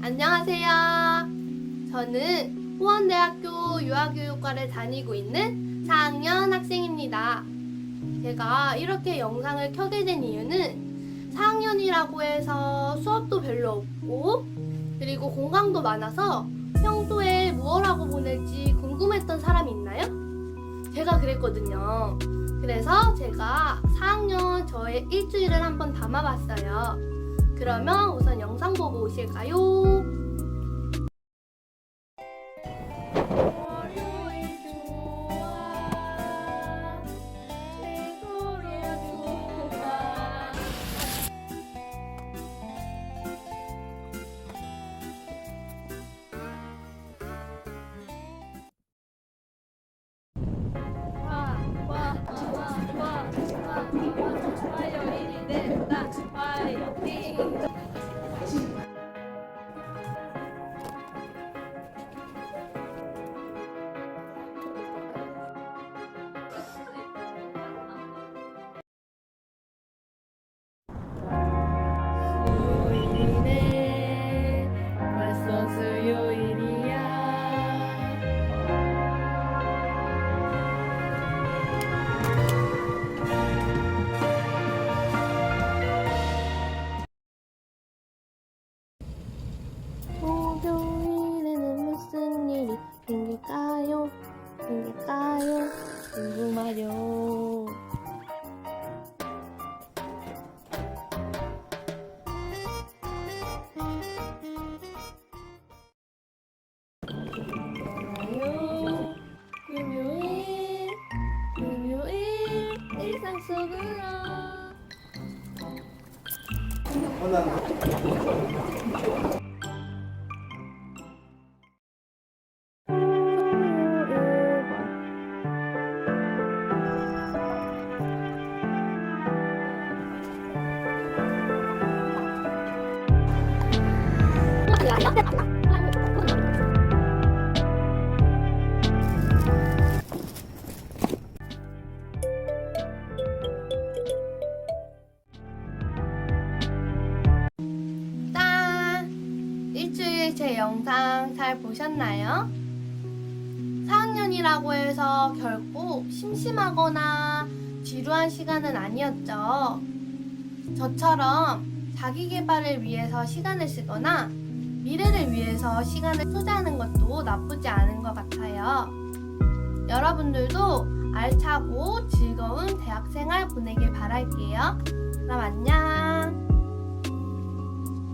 안녕하세요. 저는 호원대학교 유아교육과를 다니고 있는 4학년 학생입니다. 제가 이렇게 영상을 켜게 된 이유는 4학년이라고 해서 수업도 별로 없고 그리고 공강도 많아서 평소에 무엇 하고 보낼지 궁금했던 사람이 있나요? 제가 그랬거든요. 그래서 제가 4학년 저의 일주일을 한번 담아봤어요. 그러면 우선 영상 보고 오실까요? 생길까요? 생길까요? 궁금하요. 금요일, 일상 속으로. 짠! 일주일 제 영상 잘 보셨나요? 4학년이라고 해서 결코 심심하거나 지루한 시간은 아니었죠. 저처럼 자기 개발을 위해서 시간을 쓰거나 미래를 위해서 시간을 투자하는 것도 나쁘지 않은 것 같아요. 여러분들도 알차고 즐거운 대학생활 보내길 바랄게요. 그럼 안녕!